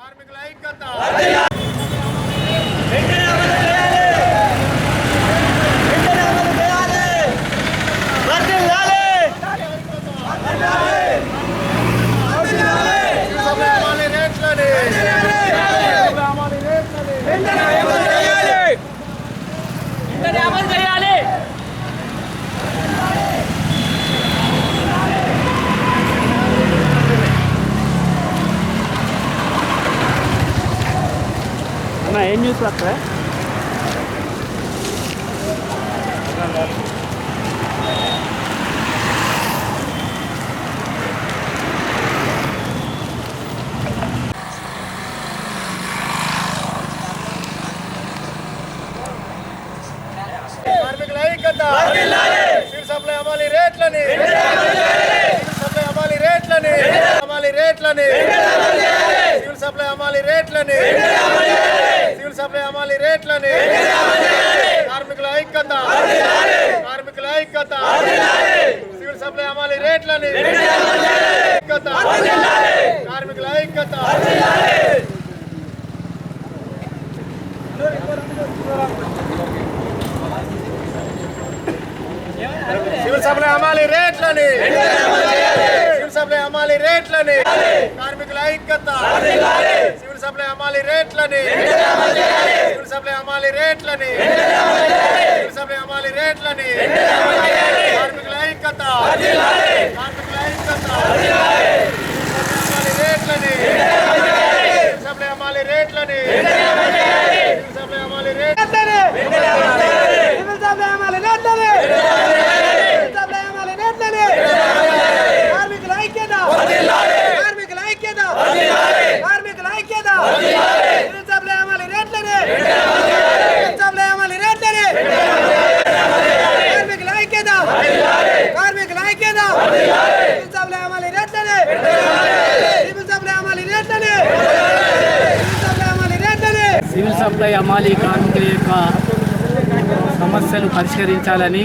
కార్మికుల ఐక్యత అమలు రేట్లని అమలు రేట్లని అన్నా ఏం న్యూస్ అక్కడ? సప్లై రేట్లని. సప్లై అమ్మాలి రేట్లని. రేట్లని. సివిల్ సప్లై అమ్మాలి రేట్లని. అమలు కార్మికుల ఐక్యత. కార్మికుల ఐక్యత. సివిల్ సప్లై అమ్మాలి రేట్లని. ఐక్యత. కార్మికుల ఐక్యత. సివిల్ సప్లై అమ్మాలి రేట్లని. సివిల్ సప్లై అమ్మాలి రేట్లని. ఐక్యత. సివిల్ సప్లై అమ్మాలి రేట్లని. సివిల్ సప్లై అమాలి రేట్లని. సివిల్ సప్లై అమాలి రేట్లని. కార్మికుల ఐక్యత. కార్మికుల ఐక్యత అమాలి రేట్లని సివిల్ సప్లై అమాలి రేట్లని సివిల్ సప్లై అమాలి రేట్లని కార్మికుల ఐక్యత కార్మికుల ఐక్యత కార్మికుల ఐక్యత సివిల్ సప్లై అమలు రేట్లని సివిల్ సప్లై అమలు రేట్లని కార్మికుల ఐక్యత కార్మికుల ఐక్యత సివిల్ సప్లై అమలు రేట్లని సివిల్ సప్లై అమలు రేట్లని సివిల్ సప్లై అమలు రేట్లని సివిల్ అమాలి కార్మికుల యొక్క సమస్యలు పరిష్కరించాలని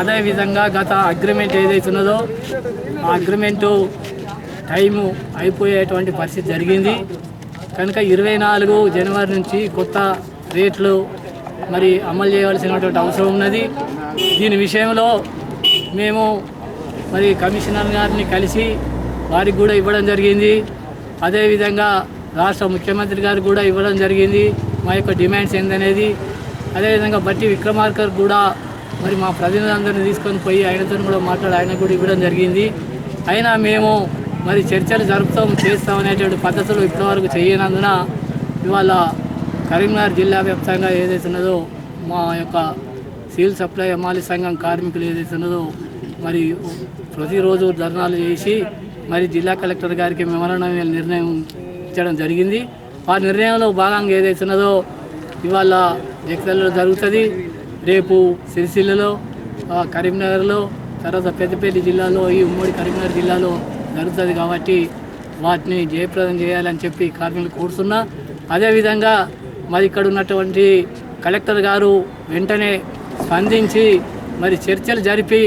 అదేవిధంగా గత అగ్రిమెంట్ ఏదైతే ఉన్నదో ఆ అగ్రిమెంటు టైము అయిపోయేటువంటి పరిస్థితి జరిగింది. కనుక ఇరవై నాలుగు జనవరి నుంచి కొత్త రేట్లు మరి అమలు చేయవలసినటువంటి అవసరం ఉన్నది. దీని విషయంలో మేము మరి కమిషనర్ గారిని కలిసి వారికి కూడా ఇవ్వడం జరిగింది. అదేవిధంగా రాష్ట్ర ముఖ్యమంత్రి గారు కూడా ఇవ్వడం జరిగింది. మా యొక్క డిమాండ్స్ ఏందనేది అదేవిధంగా బట్టి విక్రమార్కర్ కూడా మరి మా ప్రతినిధులందరినీ తీసుకొని పోయి ఆయనతో కూడా మాట్లాడి ఆయన కూడా ఇవ్వడం జరిగింది. అయినా మేము మరి చర్చలు జరుపుతాం చేస్తాం అనేటువంటి పద్ధతులు ఇప్పటివరకు చేయనందున ఇవాళ కరీంనగర్ జిల్లా వ్యాప్తంగా ఏదైతే ఉన్నదో మా యొక్క సివిల్ సప్లై అమాలి సంఘం కార్మికులు ఏదైతే ఉన్నదో మరి ప్రతిరోజు ధర్నాలు చేసి మరి జిల్లా కలెక్టర్ గారికి మెమరణం నిర్ణయం ఇచ్చడం జరిగింది. ఆ నిర్ణయంలో భాగంగా ఏదైతే ఉన్నదో ఇవాళ జగిత్యాలలో జరుగుతుంది. రేపు సిరిసిల్లలో కరీంనగర్లో తర్వాత పెద్దపల్లి జిల్లాలో ఈ ఉమ్మడి కరీంనగర్ జిల్లాలో జరుగుతుంది కాబట్టి వాటిని జయప్రదం చేయాలని చెప్పి కార్మికులు కోరుతున్నా. అదేవిధంగా మరి ఇక్కడ ఉన్నటువంటి కలెక్టర్ గారు వెంటనే స్పందించి మరి చర్చలు జరిపి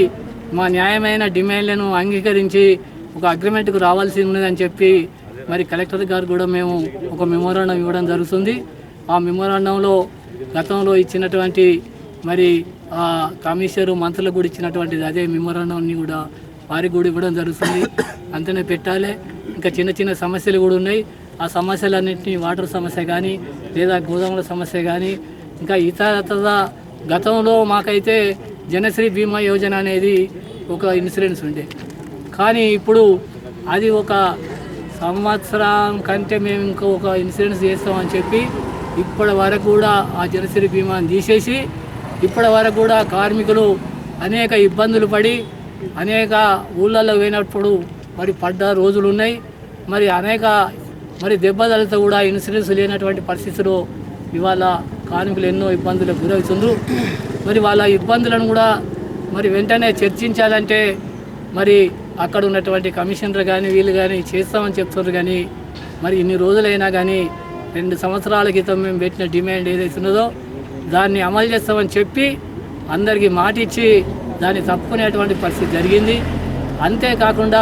మా న్యాయమైన డిమాండ్లను అంగీకరించి ఒక అగ్రిమెంట్కు రావాల్సి ఉన్నదని చెప్పి మరి కలెక్టర్ గారు కూడా మేము ఒక మెమోరాండం ఇవ్వడం జరుగుతుంది. ఆ మెమోరాండంలో గతంలో ఇచ్చినటువంటి మరి ఆ కమిషనర్ మంత్రులకు కూడా ఇచ్చినటువంటిది అదే మెమోరాండంని కూడా వారికి కూడా ఇవ్వడం జరుగుతుంది. అంతనే పెట్టాలి. ఇంకా చిన్న చిన్న సమస్యలు కూడా ఉన్నాయి. ఆ సమస్యలన్నింటినీ వాటర్ సమస్య కానీ లేదా గోదాముల సమస్య కానీ ఇంకా ఇతర గతంలో మాకైతే జనశ్రీ బీమా యోజన అనేది ఒక ఇన్సూరెన్స్ ఉండే. కానీ ఇప్పుడు అది ఒక సంవత్సరం కంటే మేము ఇంకో ఒక ఇన్సూరెన్స్ చేస్తామని చెప్పి ఇప్పటి వరకు కూడా ఆ జనశ్రీ బీమాని తీసేసి ఇప్పటి వరకు కూడా కార్మికులు అనేక ఇబ్బందులు పడి అనేక ఊళ్ళల్లో పోయినప్పుడు మరి పడ్డ రోజులు ఉన్నాయి. మరి అనేక మరి దెబ్బతలతో కూడా ఇన్సూరెన్స్ లేనటువంటి పరిస్థితులు ఇవాళ కార్మికులు ఎన్నో ఇబ్బందులకు గురవుతుండ్రు. మరి వాళ్ళ ఇబ్బందులను కూడా మరి వెంటనే చర్చించాలంటే మరి అక్కడ ఉన్నటువంటి కమిషనర్ కానీ వీళ్ళు కానీ చేస్తామని చెప్తున్నారు కానీ మరి ఇన్ని రోజులైనా కానీ రెండు సంవత్సరాల క్రితం మేము పెట్టిన డిమాండ్ ఏదైతే ఉన్నదో దాన్ని అమలు చేస్తామని చెప్పి అందరికీ మాట ఇచ్చి దాన్ని తప్పుకునేటువంటి పరిస్థితి జరిగింది అంతేకాకుండా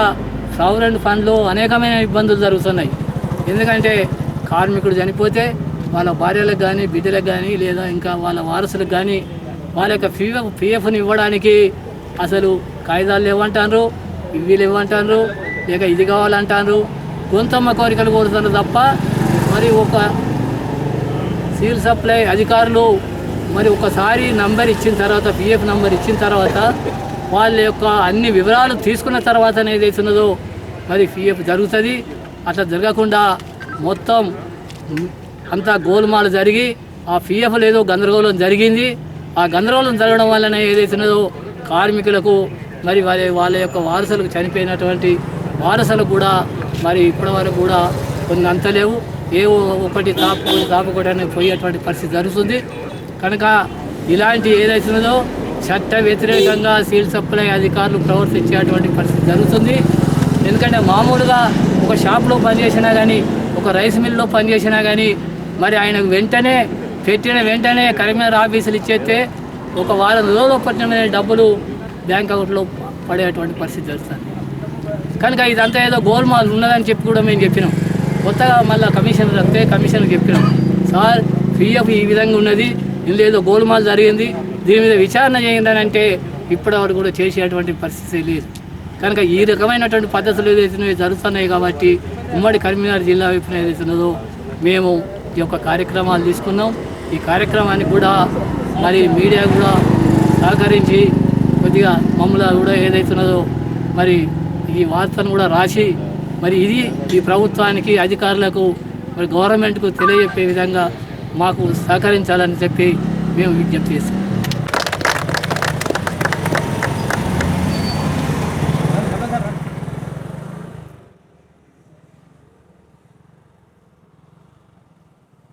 సావరెంట్ ఫండ్లో అనేకమైన ఇబ్బందులు జరుగుతున్నాయి ఎందుకంటే కార్మికుడు చనిపోతే వాళ్ళ భార్యలకు కానీ బిడ్డలకు కానీ లేదా ఇంకా వాళ్ళ వారసులకు కానీ వాళ్ళ యొక్క పిఎఫ్ పిఎఫ్ని ఇవ్వడానికి అసలు కాగితాలు లేవంటారు ఇవి ఇవ్వంటారు లేక ఇది కావాలంటారు. గొంతమ్మ కోరికలు కోరుతారు తప్ప మరి ఒక సివిల్ సప్లై అధికారులు మరి ఒకసారి నంబర్ ఇచ్చిన తర్వాత పిఎఫ్ నంబర్ ఇచ్చిన తర్వాత వాళ్ళ యొక్క అన్ని వివరాలు తీసుకున్న తర్వాత ఏదైతున్నదో మరి పిఎఫ్ జరుగుతుంది. అట్లా జరగకుండా మొత్తం అంతా గోల్మాల జరిగి ఆ పిఎఫ్ ఏదో గందరగోళం జరిగింది. ఆ గందరగోళం జరగడం వల్లనే ఏదైతున్నదో కార్మికులకు మరి వారి వాళ్ళ యొక్క వారసులకు చనిపోయినటువంటి వారసులు కూడా మరి ఇప్పటి వరకు కూడా కొన్ని అంతలేవు. ఏ ఒకటి తాపు తాపుకోవడానికి పోయేటువంటి పరిస్థితి జరుగుతుంది. కనుక ఇలాంటి ఏదైతున్నదో చట్ట వ్యతిరేకంగా సీల్ సప్లై అధికారులు ప్రవర్తించేటువంటి పరిస్థితి జరుగుతుంది. ఎందుకంటే మామూలుగా ఒక షాప్లో పనిచేసినా కానీ ఒక రైస్ మిల్లో పనిచేసినా కానీ మరి ఆయనకు వెంటనే పెట్టిన వెంటనే కరీంనగర్ ఆఫీసులు ఇచ్చేస్తే ఒక వారం రోజులు పట్టిన డబ్బులు బ్యాంక్ అకౌంట్లో పడేటువంటి పరిస్థితి జరుగుతుంది కనుక ఇదంతా ఏదో గోల్మాల్ ఉన్నదని చెప్పి కూడా మేము చెప్పినాం. కొత్తగా మళ్ళీ కమిషన్ వస్తే కమిషనర్ చెప్పినాం. సార్ పిఎఫ్ ఈ విధంగా ఉన్నది ఇందులో ఏదో గోల్మాల్ జరిగింది దీని మీద విచారణ చేయండి అంటే ఇప్పటివరకు కూడా చేసేటువంటి పరిస్థితి లేదు. కనుక ఈ రకమైనటువంటి పద్ధతులు ఏదైతే జరుగుతున్నాయి కాబట్టి ఉమ్మడి కరీంనగర్ జిల్లా వైపున ఏదైతున్నదో మేము ఈ యొక్క కార్యక్రమాలు తీసుకున్నాం. ఈ కార్యక్రమాన్ని కూడా మరి మీడియా కూడా సహకరించి కొద్దిగా మమ్మల్ని కూడా ఏదైతున్నదో మరి ఈ వార్తను కూడా రాసి మరి ఇది ఈ ప్రభుత్వానికి అధికారులకు మరి గవర్నమెంట్కు తెలియజెప్పే విధంగా మాకు సహకరించాలని చెప్పి మేము విజ్ఞప్తి చేస్తాం